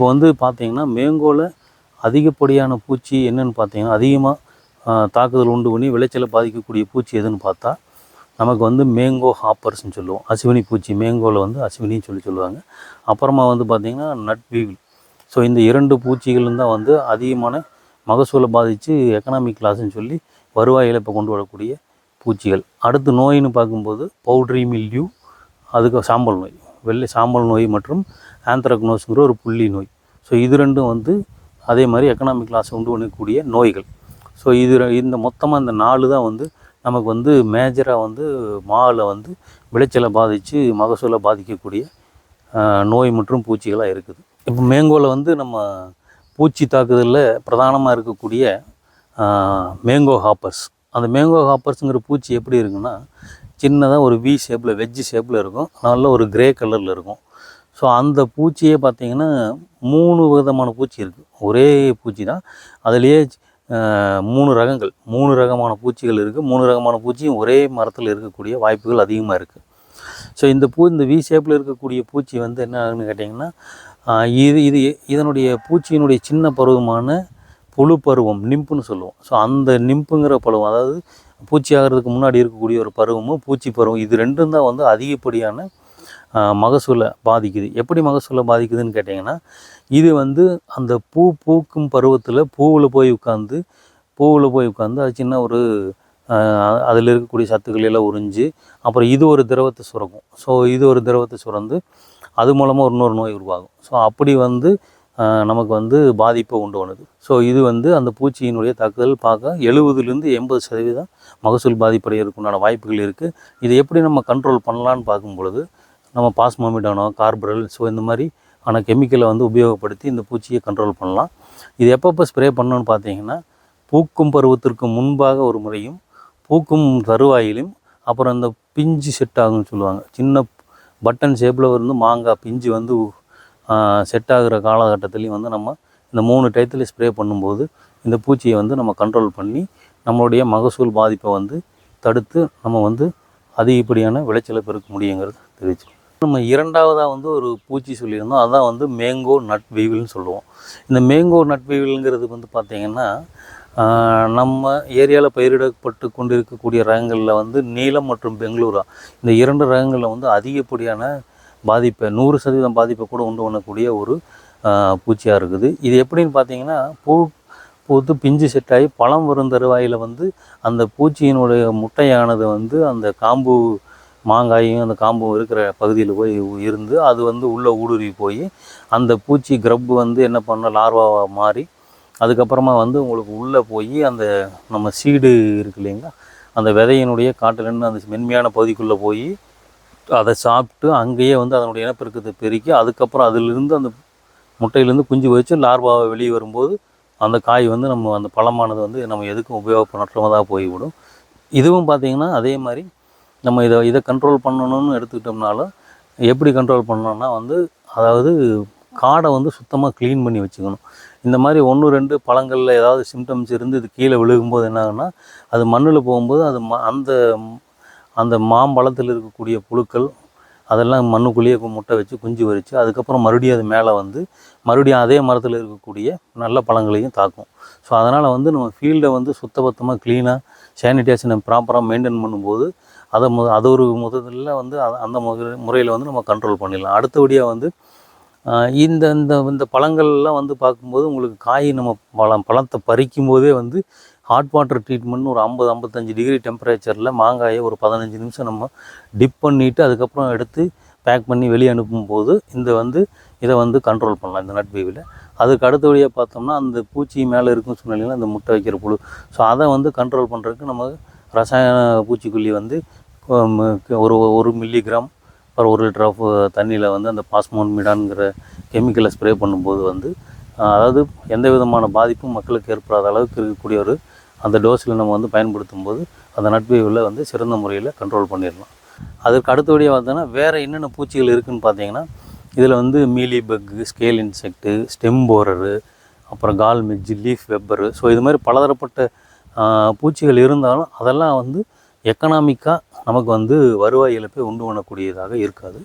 இப்போ வந்து பார்த்தீங்கன்னா மேங்கோவில் அதிகப்படியான பூச்சி என்னன்னு பார்த்தீங்கன்னா அதிகமாக தாக்குதல் உண்டு பண்ணி விளைச்சலை பாதிக்கக்கூடிய பூச்சி எதுன்னு பார்த்தா நமக்கு வந்து மேங்கோ ஹாப்பர்ஸ்னு சொல்லுவோம். அசுவினி பூச்சி மேங்கோவில் வந்து அசுவினின்னு சொல்லி சொல்லுவாங்க. அப்புறமா வந்து பார்த்திங்கன்னா நட் வீவில் ஸோ இந்த இரண்டு பூச்சிகளும் தான் வந்து அதிகமான மகசூலை பாதித்து எக்கனாமிக் கிளாஸ்ன்னு சொல்லி வருவாய் இழப்பை கொண்டு வரக்கூடிய பூச்சிகள். அடுத்து நோயின்னு பார்க்கும்போது பவுட்ரி மில்யூ அதுக்கு சாம்பல் நோய். வெள்ளை சாம்பல் நோய் மற்றும் ஆந்த்ரக்னோஸுங்கிற ஒரு புள்ளி நோய். ஸோ இது ரெண்டும் வந்து அதே மாதிரி எக்கனாமிக் லாஸ் உண்டு பண்ணக்கூடிய நோய்கள். ஸோ இது இந்த மொத்தமாக இந்த நாலு தான் வந்து நமக்கு வந்து மேஜராக வந்து மாவில் வந்து விளைச்சலை பாதித்து மகசூலை பாதிக்கக்கூடிய நோய் மற்றும் பூச்சிகளாக இருக்குது. இப்போ மேங்கோவில் வந்து நம்ம பூச்சி தாக்குதலில் பிரதானமாக இருக்கக்கூடிய மேங்கோ ஹாப்பர்ஸ். அந்த மேங்கோ ஹாப்பர்ஸுங்கிற பூச்சி எப்படி இருக்குன்னா சின்னதாக ஒரு வி ஷேப்பில் வெஜ்ஜு ஷேப்பில் இருக்கும். நல்ல ஒரு கிரே கலரில் இருக்கும். ஸோ அந்த பூச்சியே பார்த்தீங்கன்னா மூணு விதமான பூச்சி இருக்குது ஒரே பூச்சி தான். அதுலேயே மூணு ரகங்கள். மூணு ரகமான பூச்சிகள் இருக்குது மூணு ரகமான பூச்சியும் ஒரே மரத்தில் இருக்கக்கூடிய வாய்ப்புகள் அதிகமாக இருக்குது ஸோ இந்த பூ இந்த வி ஷேப்பில் இருக்கக்கூடிய பூச்சி வந்து என்ன ஆகுன்னு கேட்டிங்கன்னா இது இது இதனுடைய பூச்சியினுடைய சின்ன பருவமான புழு பருவம் நிம்புன்னு சொல்லுவோம். ஸோ அந்த நிம்புங்கிற பருவம் அதாவது பூச்சி ஆகிறதுக்கு முன்னாடி இருக்கக்கூடிய ஒரு பருவமும் பூச்சி பருவம் இது ரெண்டும் தான் வந்து அதிகப்படியான மகசூலை பாதிக்குது. எப்படி மகசூலை பாதிக்குதுன்னு கேட்டிங்கன்னா இது வந்து அந்த பூ பூக்கும் பருவத்தில் பூவில் போய் உட்காந்து பூவில் போய் உட்காந்து அது சின்ன ஒரு அதில் இருக்கக்கூடிய சத்துக்கள் எல்லாம் உறிஞ்சு அப்புறம் இது ஒரு திரவத்தை சுரக்கும். ஸோ இது ஒரு திரவத்தை சுரந்து அது மூலமாக இன்னொரு நோய் உருவாகும். ஸோ அப்படி வந்து நமக்கு வந்து பாதிப்பை உண்டு பண்ணுது ஸோ இது வந்து அந்த பூச்சியினுடைய தாக்குதல் பார்க்க எழுபதுலேருந்து எண்பது சதவீதம் மகசூல் பாதிப்படைகிறதுக்கு உண்டான வாய்ப்புகள் இருக்குது இதை எப்படி நம்ம கண்ட்ரோல் பண்ணலான்னு பார்க்கும் பொழுது நம்ம பாஸ்மோமிடானோ கார்பரல் ஸோ இந்த மாதிரி ஆனால் கெமிக்கலை வந்து உபயோகப்படுத்தி இந்த பூச்சியை கண்ட்ரோல் பண்ணலாம். இது எப்பப்போ ஸ்ப்ரே பண்ணணும்னு பார்த்தீங்கன்னா பூக்கும் பருவத்திற்கு முன்பாக ஒரு முறையும் பூக்கும் தருவாயிலும் அப்புறம் இந்த பிஞ்சு செட் ஆகும்னு சொல்லுவாங்க. சின்ன பட்டன் ஷேப்பில் வந்து மாங்காய் பிஞ்சு வந்து செட் ஆகிற காலகட்டத்துலேயும் வந்து நம்ம இந்த மூணு டயத்துலேயும் ஸ்ப்ரே பண்ணும்போது இந்த பூச்சியை வந்து நம்ம கண்ட்ரோல் பண்ணி நம்மளுடைய மகசூல் பாதிப்பை வந்து தடுத்து நம்ம வந்து அதிகப்படியான விளைச்சலை பெருக்க முடியுங்கிறது தெரிவிச்சு நம்ம இரண்டாவதாக வந்து ஒரு பூச்சி சொல்லியிருந்தோம். அதான் வந்து மேங்கோ நட் வீவில்னு சொல்லுவோம். இந்த மேங்கோ நட் வீவில்ங்கிறது வந்து பார்த்திங்கன்னா நம்ம ஏரியாவில் பயிரிடப்பட்டு கொண்டு இருக்கக்கூடிய ரகங்களில் வந்து நீலம் மற்றும் பெங்களூரா. இந்த இரண்டு ரகங்களில் வந்து அதிகப்படியான பாதிப்பை நூறு சதவீதம் பாதிப்பை கூட உண்டு பண்ணக்கூடிய ஒரு பூச்சியாக இருக்குது. இது எப்படின்னு பார்த்தீங்கன்னா பூ பூத்து பிஞ்சு செட் ஆகி பழம் வரும் தருவாயில் வந்து அந்த பூச்சியினுடைய முட்டையானது வந்து அந்த காம்பு மாங்காயும் அந்த காம்பு இருக்கிற பகுதியில் போய் இருந்து அது வந்து உள்ளே ஊடுருவி போய் அந்த பூச்சி கிரப்பு வந்து என்ன பண்ண லார்வாவாக மாறி அதுக்கப்புறமா வந்து உங்களுக்கு உள்ளே போய் அந்த நம்ம சீடு இருக்கு இல்லைங்களா? அந்த விதையினுடைய காட்டிலேருந்து அந்த மென்மையான பகுதிக்குள்ளே போய் அதை சாப்பிட்டு அங்கேயே வந்து அதனுடைய இனப்பெருக்கத்தை பெருக்கி அதுக்கப்புறம் அதிலிருந்து அந்த முட்டையிலேருந்து குஞ்சு வச்சு லார்வாவை வெளியே வரும்போது அந்த காய் வந்து நம்ம அந்த பழமானது வந்து நம்ம எதுக்கும் உபயோகப்படாமல் போய்விடும். இதுவும் பார்த்திங்கன்னா அதே மாதிரி நம்ம இதை இதை கண்ட்ரோல் பண்ணணும்னு எடுத்துக்கிட்டோம்னாலும் எப்படி கண்ட்ரோல் பண்ணணும்னா வந்து அதாவது காடை வந்து சுத்தமாக க்ளீன் பண்ணி வச்சுக்கணும். இந்த மாதிரி ஒன்று ரெண்டு பழங்களில் ஏதாவது சிம்டம்ஸ் இருந்து இது கீழே விழுகும்போது என்ன ஆகும்னா அது மண்ணில் போகும்போது அது ம அந்த அந்த மாம்பழத்தில் இருக்கக்கூடிய புழுக்கள் அதெல்லாம் மண்ணுக்குள்ளேயே கு- முட்டை வச்சு குஞ்சு வரிச்சு அதுக்கப்புறம் மறுபடியும் அது மேலே வந்து மறுபடியும் அதே மரத்தில் இருக்கக்கூடிய நல்ல பழங்களையும் தாக்கும். ஸோ அதனால் வந்து நம்ம ஃபீல்டை வந்து சுத்தபத்தமாக க்ளீனாக சானிடேஷனை ப்ராப்பராக மெயின்டைன் பண்ணும்போது அதை மு அது ஒரு முதல்ல வந்து அந்த முறையில் வந்து நம்ம கண்ட்ரோல் பண்ணிடலாம். அடுத்தபடியாக வந்து இந்த இந்த இந்த பழங்கள்லாம் வந்து பார்க்கும்போது உங்களுக்கு காய் நம்ம பழம் பழத்தை பறிக்கும் போதே வந்து ஹாட் வாட்டர் ட்ரீட்மெண்ட் ஒரு ஐம்பது ஐம்பத்தஞ்சு டிகிரி டெம்பரேச்சரில் மாங்காயை ஒரு பதினஞ்சு நிமிஷம் நம்ம டிப் பண்ணிவிட்டு அதுக்கப்புறம் எடுத்து பேக் பண்ணி வெளியே அனுப்பும்போது இந்த வந்து இதை வந்து கண்ட்ரோல் பண்ணலாம் இந்த நட்பீவில் அதுக்கு அடுத்தபடியாக பார்த்தோம்னா அந்த பூச்சி மேலே இருக்குன்னு சூழ்நிலையில் அந்த முட்டை வைக்கிற புழு. ஸோ அதை வந்து கண்ட்ரோல் பண்ணுறதுக்கு நம்ம ரசாயன பூச்சிக்கொல்லி வந்து ஒரு ஒரு மில்லிகிராம் அப்புறம் ஒரு லிட்டர் ஆஃப் தண்ணியில் வந்து அந்த பாஸ்மோன் மிடான்ங்கிற கெமிக்கலை ஸ்ப்ரே பண்ணும்போது வந்து அதாவது எந்த விதமான பாதிப்பும் மக்களுக்கு ஏற்படாத அளவுக்கு இருக்கக்கூடிய ஒரு அந்த டோஸில் நம்ம வந்து பயன்படுத்தும் போது அந்த நட்பேவில் வந்து சிறந்த முறையில் கண்ட்ரோல் பண்ணிடலாம். அதற்கு அடுத்தபடியாக பார்த்தோன்னா வேறு என்னென்ன பூச்சிகள் இருக்குதுன்னு பார்த்தீங்கன்னா இதில் வந்து மீலி பக்கு ஸ்கேல் இன்செக்ட்டு ஸ்டெம் போரரு அப்புறம் கால் மிஜ்ஜி லீஃப் வெப்பரு ஸோ இது மாதிரி பலதரப்பட்ட பூச்சிகள் இருந்தாலும் அதெல்லாம் வந்து எக்கனாமிக்காக நமக்கு வந்து வருவாய் இழப்பை உண்டு பண்ணக்கூடியதாக இருக்காது.